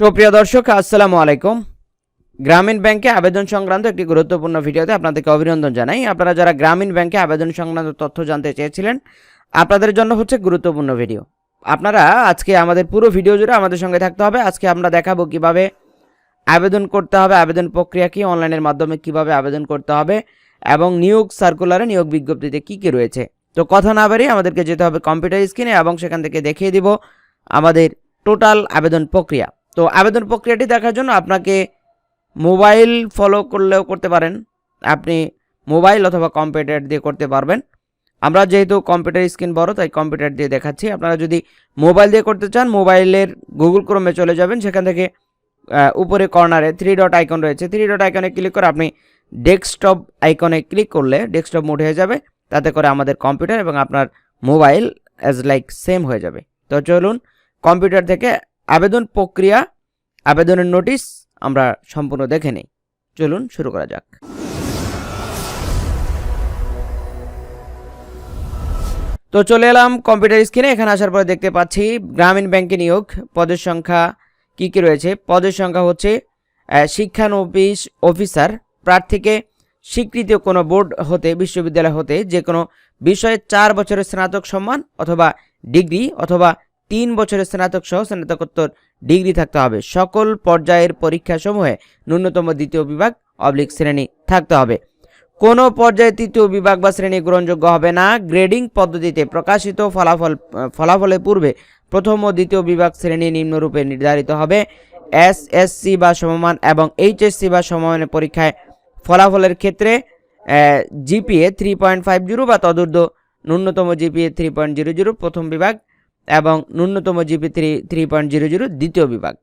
সুপ্রিয় দর্শক, আসসালামু আলাইকুম। গ্রামীণ ব্যাংকে আবেদন সংক্রান্ত একটি গুরুত্বপূর্ণ ভিডিওতে আপনাদেরকে অভিনন্দন জানাই। আপনারা যারা গ্রামীণ ব্যাংকে আবেদন সংক্রান্ত তথ্য জানতে চেয়েছিলেন, আপনাদের জন্য হচ্ছে গুরুত্বপূর্ণ ভিডিও। আপনারা আজকে আমাদের পুরো ভিডিও জুড়ে আমাদের সঙ্গে থাকতে হবে। আজকে আমরা দেখাবো কীভাবে আবেদন করতে হবে, আবেদন প্রক্রিয়া কি, অনলাইনের মাধ্যমে কীভাবে আবেদন করতে হবে, এবং নিয়োগ সার্কুলারে নিয়োগ বিজ্ঞপ্তিতে কি কি রয়েছে। তো কথা না বাড়িয়ে আমাদেরকে যেতে হবে কম্পিউটার স্ক্রিনে, এবং সেখান থেকে দেখিয়ে দিব আমাদের টোটাল আবেদন প্রক্রিয়া। তো আবেদন প্রক্রিয়াটি দেখার জন্য আপনাকে মোবাইল ফলো করলেও করতে পারেন। আপনি মোবাইল অথবা কম্পিউটার দিয়ে করতে পারবেন। আমরা যেহেতু কম্পিউটার স্ক্রিন বড়, তাই কম্পিউটার দিয়ে দেখাচ্ছি। আপনারা যদি মোবাইল দিয়ে করতে চান, মোবাইলের গুগল ক্রোমে চলে যাবেন। সেখান থেকে উপরে কর্নারে থ্রি ডট আইকন রয়েছে। থ্রি ডট আইকনে ক্লিক করে আপনি ডেস্কটপ আইকনে ক্লিক করলে ডেস্কটপ মোড হয়ে যাবে। তাতে করে আমাদের কম্পিউটার এবং আপনার মোবাইল অ্যাজ লাইক সেম হয়ে যাবে। তো চলুন কম্পিউটার থেকে আবেদন প্রক্রিয়া, আবেদনের নোটিশ আমরা সম্পূর্ণ দেখে নিই। চলুন শুরু করা যাক। তো চলে এলাম কম্পিউটার স্ক্রিনে, এখানে আসার পরে দেখতে পাচ্ছি গ্রামীণ ব্যাংকে নিয়োগ, পদের সংখ্যা কি কি রয়েছে? পদের সংখ্যা হচ্ছে শিক্ষানবিশ অফিসার, প্রার্থীকে স্বীকৃত কোনো বোর্ড হতে, বিশ্ববিদ্যালয় হতে যে কোনো বিষয়ে চার বছরের স্নাতক সম্মান অথবা ডিগ্রি অথবা তিন বছরের স্নাতক সহ স্নাতকোত্তর ডিগ্রি থাকতে হবে। সকল পর্যায়ের পরীক্ষাসমূহে ন্যূনতম দ্বিতীয় বিভাগ অবলিক শ্রেণি থাকতে হবে। কোনো পর্যায়ে তৃতীয় বিভাগ বা শ্রেণি গ্রহণযোগ্য হবে না। গ্রেডিং পদ্ধতিতে প্রকাশিত ফলাফল, ফলাফলের পূর্বে প্রথম ও দ্বিতীয় বিভাগ শ্রেণি নিম্নরূপে নির্ধারিত হবে। এস এসসি বা সমমান এবং এইচএসসি বা সমমানের পরীক্ষায় ফলাফলের ক্ষেত্রে GPA three point five zero বা তদূর্ধ্ব ন্যূনতম GPA three point zero zero প্রথম বিভাগ এবং ন্যূনতম GP three three point zero zero দ্বিতীয় বিভাগ।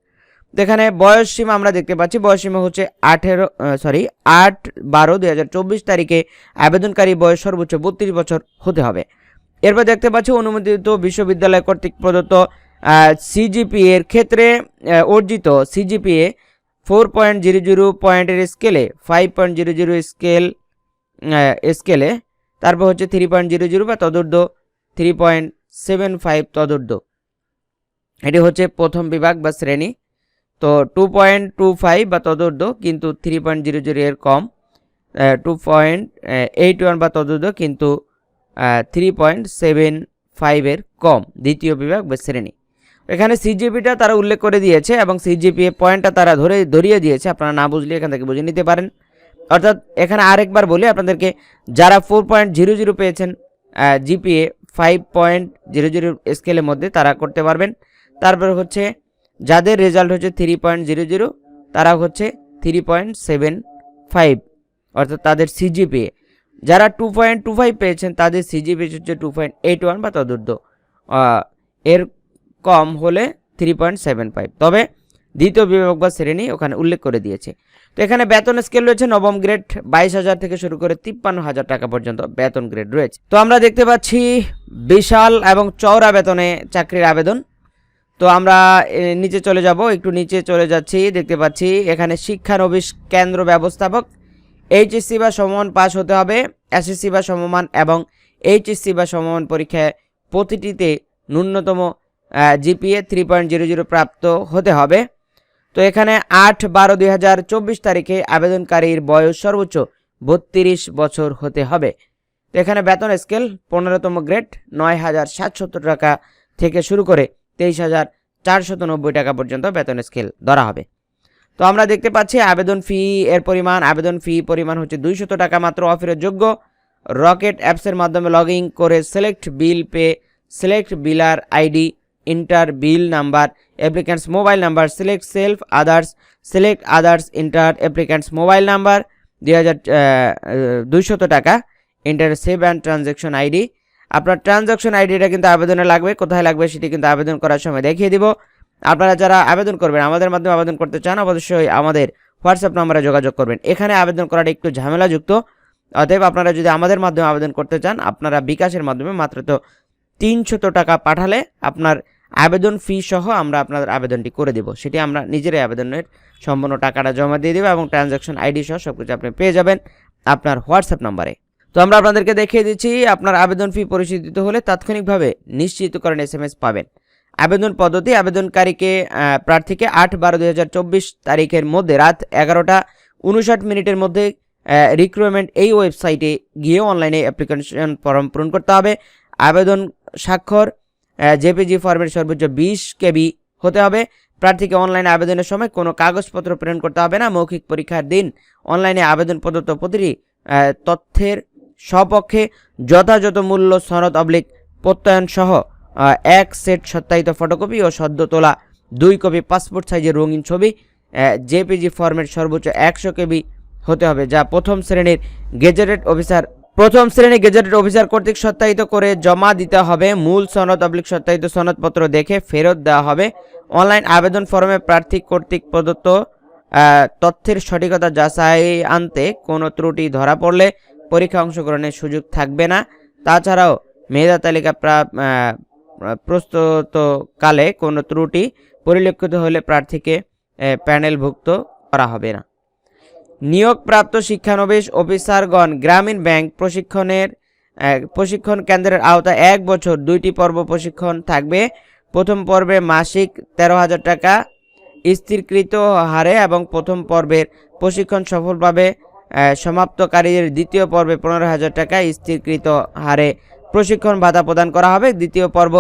এখানে বয়স সীমা আমরা দেখতে পাচ্ছি, বয়স সীমা হচ্ছে আঠেরো সরি আট বারো দুই হাজার চব্বিশ তারিখে আবেদনকারী বয়স সর্বোচ্চ বত্রিশ বছর হতে হবে। এরপর দেখতে পাচ্ছি অনুমোদিত বিশ্ববিদ্যালয় কর্তৃক প্রদত্ত সিজিপি এর ক্ষেত্রে অর্জিত CGPA four point zero zero পয়েন্টের স্কেলে, five point zero zero scale স্কেলে, তারপর হচ্ছে থ্রি পয়েন্ট জিরো জিরো বা তদূর্ধ্ব থ্রি পয়েন্ট সেভেন ফাইভ তদূর্ধ্ব। এটি হচ্ছে প্রথম বিভাগ বা শ্রেণি। তো টু পয়েন্ট টু ফাইভ বা তদূর্ধ্ব, কিন্তু থ্রি পয়েন্ট জিরো জিরো এর কম। টু পয়েন্ট এইট ওয়ান বা তদূর্ধ্ব, কিন্তু থ্রি পয়েন্ট সেভেন ফাইভের কম। দ্বিতীয় বিভাগ বা শ্রেণি। এখানে সিজিপিটা তারা উল্লেখ করে দিয়েছে এবং সিজিপিএ পয়েন্টটা তারা ধরে, ধরিয়ে দিয়েছে। আপনারা না বুঝলে এখান থেকে বুঝে নিতে পারেন। অর্থাৎ এখানে আরেকবার বলি আপনাদেরকে, যারা ফোর পয়েন্ট জিরো জিরো পেয়েছেন GPA five point zero zero স্কেলের মধ্যে তারা করতে পারবেন। তারপর হচ্ছে যাদের রেজাল্ট হচ্ছে থ্রি পয়েন্ট জিরো জিরো তারা হচ্ছে থ্রি পয়েন্ট সেভেন ফাইভ অর্থাৎ তাদের সিজিপিএ যারা টু পয়েন্ট টু ফাইভ পেয়েছেন তাদের সিজিপিএ হচ্ছে টু পয়েন্ট এইট ওয়ান বা তদূর্ধ্ব। আহ, এর কম হলে থ্রি পয়েন্ট সেভেন ফাইভ তবে দ্বিতীয় বিভাগ বা শ্রেণি ওখানে উল্লেখ করে দিয়েছে। তো এখানে বেতন স্কেল রয়েছে নবম গ্রেড বাইশ হাজার থেকে শুরু করে তিপ্পান্ন হাজার টাকা পর্যন্ত বেতন গ্রেড রয়েছে। তো আমরা দেখতে পাচ্ছি বিশাল এবং চওড়া বেতনে চাকরির আবেদন। তো আমরা নিচে চলে যাব, একটু নিচে চলে যাচ্ছি, দেখতে পাচ্ছি এখানে শিক্ষানবিশ কেন্দ্র ব্যবস্থাপক, এইচএসসি বা সমমান পাস হতে হবে, এসএসসি বা সমমান এবং এইচএসসি বা সমমান পরীক্ষায় প্রতিটিতে ন্যূনতম GPA three point zero zero প্রাপ্ত হতে হবে। তো এখানে আট বারো দুই হাজার চব্বিশ তারিখে আবেদনকারীর বয়স সর্বোচ্চ বত্রিশ বছর হতে হবে। তো এখানে বেতন স্কেল পনেরোতম গ্রেড নয় হাজার সাতশত টাকা থেকে শুরু করে তেইশ হাজার চারশত নব্বই টাকা পর্যন্ত বেতন স্কেল ধরা হবে। তো আমরা দেখতে পাচ্ছি আবেদন ফি এর পরিমাণ, আবেদন ফি পরিমাণ হচ্ছে দুইশত টাকা মাত্র অফারের যোগ্য রকেট অ্যাপসের মাধ্যমে লগ ইন করে select bill pay select biller ID number applicants mobile number select self others select others enter applicants mobile number দুই হাজার দুইশত টাকা enter save and transaction ID আপনার ট্রানজ্যাকশন আইডিটা কিন্তু আবেদনে লাগবে, কোথায় লাগবে সেটি কিন্তু আবেদন করার সময় দেখিয়ে দিব। আপনারা যারা আবেদন করবেন, আমাদের মাধ্যমে আবেদন করতে চান, অবশ্যই আমাদের হোয়াটসঅ্যাপ নম্বরে যোগাযোগ করবেন। এখানে আবেদন করাটা একটু ঝামেলাযুক্ত। অতএব আপনারা যদি আমাদের মাধ্যমে আবেদন করতে চান, আপনারা বিকাশের মাধ্যমে মাত্র তো তিনশত টাকা পাঠালে আপনার আবেদন ফি সহ আমরা আপনাদের আবেদনটি করে দেব। সেটি আমরা নিজেরাই আবেদনের সম্পূর্ণ টাকাটা জমা দিয়ে দেবো এবং ট্রানজ্যাকশন আইডি সহ সব কিছু আপনি পেয়ে যাবেন আপনার হোয়াটসঅ্যাপ নাম্বারে। তো আমরা আপনাদেরকে দেখিয়ে দিচ্ছি, আপনার আবেদন ফি পরিশোধিত হলে তাৎক্ষণিকভাবে নিশ্চিতকরণ এস এম এস পাবেন। আবেদন পদ্ধতি, আবেদনকারীকে প্রার্থীকে আট বারো দুই তারিখের মধ্যে রাত এগারোটা উনষাট মিনিটের মধ্যে রিক্রুটমেন্ট এই ওয়েবসাইটে গিয়ে অনলাইনে অ্যাপ্লিকেশন ফর্ম পূরণ করতে হবে। আবেদন স্বাক্ষর জেপিজি ফর্মের সর্বোচ্চ বিশ কেবি হতে হবে। প্রার্থীকে অনলাইনে আবেদনের সময় কোনো কাগজপত্র প্রেরণ করতে হবে না। মৌখিক পরীক্ষার দিন অনলাইনে আবেদন প্রদত্ত প্রতিটি তথ্যের সপক্ষে যথাযথ মূল্য সনদ অবলিক প্রত্যয়ন সহ এক সেট সত্যায়িত ফটোকপি ও সদ্য তোলা দুই কপি পাসপোর্ট সাইজের রঙিন ছবি জেপিজি ফর্মের সর্বোচ্চ একশো কেবি হতে হবে, যা প্রথম শ্রেণির গেজেটেড অফিসার প্রথম শ্রেণি গেজেটেড অফিসার কর্তৃক সত্যায়িত করে জমা দিতে হবে। মূল সনদ অবলিক সত্যায়িত সনদপত্র দেখে ফেরত দেওয়া হবে। অনলাইন আবেদন ফর্মে প্রার্থী কর্তৃক প্রদত্ত তথ্যের সঠিকতা যাচাই আনতে কোনো ত্রুটি ধরা পড়লে পরীক্ষা অংশগ্রহণের সুযোগ থাকবে না। তাছাড়াও মেধা তালিকা প্রা- প্রস্তুতকালে কোনো ত্রুটি পরিলক্ষিত হলে প্রার্থীকে প্যানেলভুক্ত করা হবে না। নিয়োগপ্রাপ্ত শিক্ষানবিশ অফিসারগণ গ্রামীণ ব্যাংক প্রশিক্ষণের প্রশিক্ষণ কেন্দ্রের আওতায় এক বছর দুইটি পর্ব প্রশিক্ষণ থাকবে। প্রথম পর্বে মাসিক তেরো হাজার টাকা স্থিরকৃত হারে এবং প্রথম পর্বের প্রশিক্ষণ সফলভাবে সমাপ্তকারীদের দ্বিতীয় পর্বে পনেরো হাজার টাকা স্থিরকৃত হারে প্রশিক্ষণ ভাতা প্রদান করা হবে। দ্বিতীয় পর্ব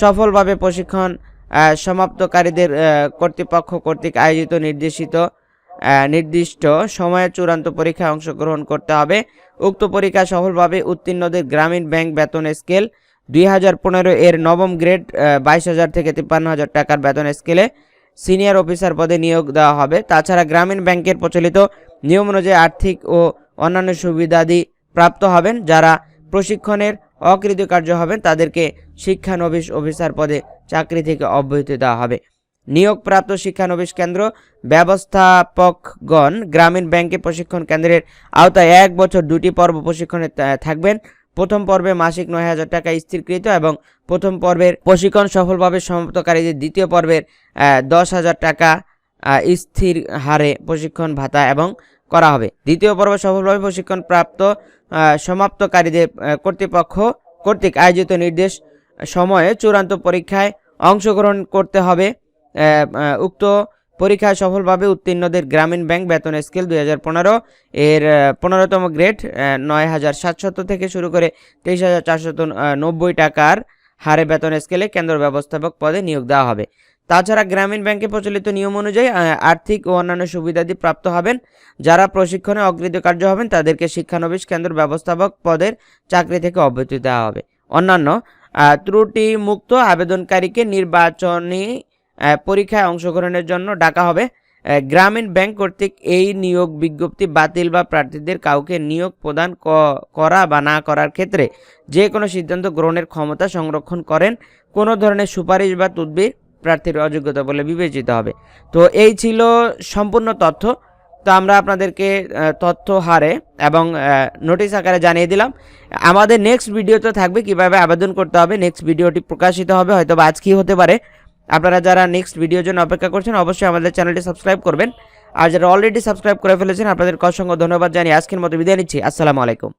সফলভাবে প্রশিক্ষণ সমাপ্তকারীদের কর্তৃপক্ষ কর্তৃক আয়োজিত, নির্দেশিত নির্দিষ্ট সময়ে চূড়ান্ত পরীক্ষায় অংশগ্রহণ করতে হবে। উক্ত পরীক্ষা সফলভাবে উত্তীর্ণদের গ্রামীণ ব্যাংক বেতন স্কেল দুই হাজার পনেরো এর নবম গ্রেড বাইশ হাজার থেকে তিপ্পান্ন হাজার টাকার বেতন স্কেলে সিনিয়র অফিসার পদে নিয়োগ দেওয়া হবে। তাছাড়া গ্রামীণ ব্যাংকের প্রচলিত নিয়ম অনুযায়ী আর্থিক ও অন্যান্য সুবিধাদি প্রাপ্ত হবেন। যারা প্রশিক্ষণের অকৃতকার্য হবেন, তাদেরকে শিক্ষানবিশ অফিসার পদে চাকরি থেকে অব্যাহতি দেওয়া হবে। নিয়োগপ্রাপ্ত শিক্ষানবিশ কেন্দ্র ব্যবস্থাপকগণ গ্রামীণ ব্যাংকে প্রশিক্ষণ কেন্দ্রের আওতায় এক বছর দুটি পর্ব প্রশিক্ষণে থাকবেন। প্রথম পর্বে মাসিক নয় হাজার টাকা স্থিরকৃত এবং প্রথম পর্বের প্রশিক্ষণ সফলভাবে সমাপ্তকারীদের দ্বিতীয় পর্বের দশ হাজার টাকা স্থির হারে প্রশিক্ষণ ভাতা এবং করা হবে। দ্বিতীয় পর্ব সফলভাবে প্রশিক্ষণ প্রাপ্ত সমাপ্তকারীদের কর্তৃপক্ষ কর্তৃক আয়োজিত নির্দেশ সময়ে চূড়ান্ত পরীক্ষায় অংশগ্রহণ করতে হবে। উক্ত পরীক্ষায় সফলভাবে উত্তীর্ণদের গ্রামীণ ব্যাংক বেতন স্কেল দুই হাজার পনেরো এর পনেরোতম গ্রেড নয় হাজার সাতশত থেকে শুরু করে তেইশ হাজার চারশত নব্বই টাকার হারে বেতন স্কেলে কেন্দ্র ব্যবস্থাপক পদে নিয়োগ দেওয়া হবে। তাছাড়া গ্রামীণ ব্যাংকে প্রচলিত নিয়ম অনুযায়ী আর্থিক ও অন্যান্য সুবিধাদি প্রাপ্ত হবেন। যারা প্রশিক্ষণে অকৃতকার্য হবেন তাদেরকে শিক্ষানবিশ কেন্দ্র ব্যবস্থাপক পদের চাকরি থেকে অব্যাহতি দেওয়া হবে। অন্যান্য আহ, ত্রুটিমুক্ত আবেদনকারীকে নির্বাচনী পরীক্ষায় অংশগ্রহণের জন্য ডাকা হবে। গ্রামীণ ব্যাংক কর্তৃক এই নিয়োগ বিজ্ঞপ্তি বাতিল বা প্রার্থীদের কাউকে নিয়োগ প্রদান করা বা না করার ক্ষেত্রে যে কোনো সিদ্ধান্ত গ্রহণের ক্ষমতা সংরক্ষণ করেন। কোনো ধরনের সুপারিশ বা তদবির প্রার্থীর অযোগ্যতা বলে বিবেচিত হবে। তো এই ছিল সম্পূর্ণ তথ্য। তো আমরা আপনাদেরকে তথ্য হারে এবং নোটিশ আকারে জানিয়ে দিলাম। আমাদের নেক্সট ভিডিওতে থাকবে কীভাবে আবেদন করতে হবে। নেক্সট ভিডিওটি প্রকাশিত হবে হয়তো বা আজকেই হতে পারে। আপনারা যারা নেক্সট ভিডিওর জন্য অপেক্ষা করছেন, অবশ্যই আমাদের চ্যানেলটি সাবস্ক্রাইব করবেন। আর যারা অলরেডি সাবস্ক্রাইব করে ফেলেছেন আপনাদের অসংখ্য ধন্যবাদ জানিয়ে আজকের মতো বিদায় নিচ্ছি। আসসালামু আলাইকুম।